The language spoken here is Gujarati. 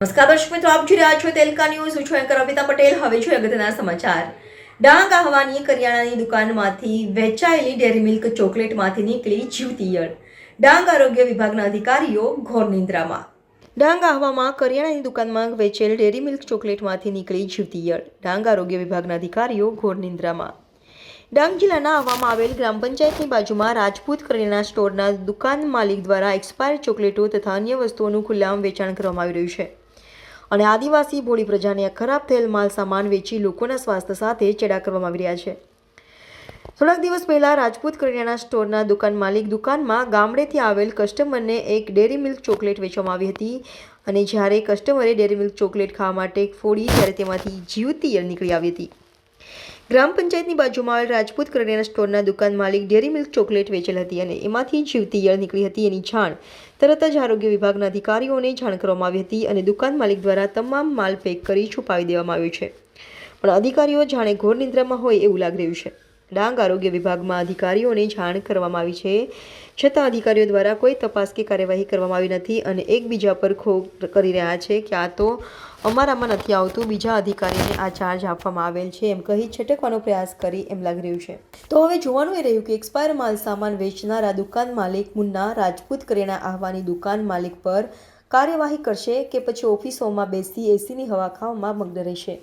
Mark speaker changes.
Speaker 1: નમસ્કાર દર્શક મિત્રો, આપ જોઈ રહ્યા છો તેલકા ન્યૂઝ. હું છું એન્કર અમિતા પટેલ. હવે છું અગત્યના સમાચાર. ડાંગ આહવાની કરિયાણાની દુકાનમાંથી વેચાયેલી ડેરી મિલ્ક ચોકલેટમાંથી નીકળી જીવતી ડાંગ આરોગ્ય વિભાગના અધિકારીઓ ઘોર નિંદ્રામાં. ડાંગ આહવામાં કરિયાણાની દુકાનમાં વેચેલ ડેરી મિલ્ક ચોકલેટમાંથી નીકળી જીવતી ડાંગ આરોગ્ય વિભાગના અધિકારીઓ ઘોર નિંદ્રામાં. ડાંગ જિલ્લાના આહવામાં આવેલ ગ્રામ પંચાયતની બાજુમાં રાજપૂત કરિયાણા સ્ટોરના દુકાન માલિક દ્વારા એક્સપાયર ચોકલેટો તથા અન્ય વસ્તુઓનું ખુલ્લામ વેચાણ કરવામાં આવી રહ્યું છે. અને આદિવાસી ભોળી પ્રજાને ખરાબ થયેલ માલ સામાન વેચી લોકોના સ્વાસ્થ્ય સાથે ચેડા કરવામાં આવી રહ્યા છે. થોડાક દિવસ પહેલાં રાજપૂત કરિયાણા સ્ટોરના દુકાન માલિક દુકાનમાં ગામડેથી આવેલ કસ્ટમરને એક ડેરી મિલ્ક ચોકલેટ વેચવામાં આવી હતી અને જ્યારે કસ્ટમરે ડેરી મિલ્ક ચોકલેટ ખાવા માટે ફોડી, ત્યારે તેમાંથી જીવતી નીકળી આવી હતી. ગ્રામ પંચાયતની બાજુમાં રાજપૂત કરિયાણા સ્ટોરના દુકાન માલિક ડેરી મિલ્ક ચોકલેટ વેચેલ હતી અને એમાંથી જીવતી ઈયળ નીકળી હતી એની જાણ. તરત જ આરોગ્ય વિભાગના અધિકારીઓને જાણ કરવામાં આવી હતી અને દુકાન માલિક દ્વારા તમામ માલ પેક કરી છુપાવી દેવામાં આવ્યો છે. પણ અધિકારીઓ જાણે ઘોર નિંદ્રામાં હોય એવું લાગી રહ્યું છે. ડાંગ આરોગ્ય વિભાગમાં અધિકારીઓને જાણ કરવામાં આવી છે. છતાં અધિકારીઓ દ્વારા કોઈ તપાસ કે કાર્યવાહી કરવામાં આવી નથી અને એકબીજા પર ખો કરી રહ્યા છે કે આ તો અમારામાં નથી આવતું, બીજા અધિકારીને આ ચાર્જ આપવામાં આવેલ છે. એમ કહી છટકવાનો પ્રયાસ કરી એમ લાગી રહ્યું છે. તો હવે જોવાનું એ રહ્યું કે એક્સપાયર માલ સામાન વેચનારા દુકાન માલિક મુન્ના રાજપૂત કરેણા આહવાની દુકાન માલિક પર કાર્યવાહી કરશે કે પછી ઓફિસોમાં બેસી એસીની હવા ખાવામાં મગ્ન રહેશે?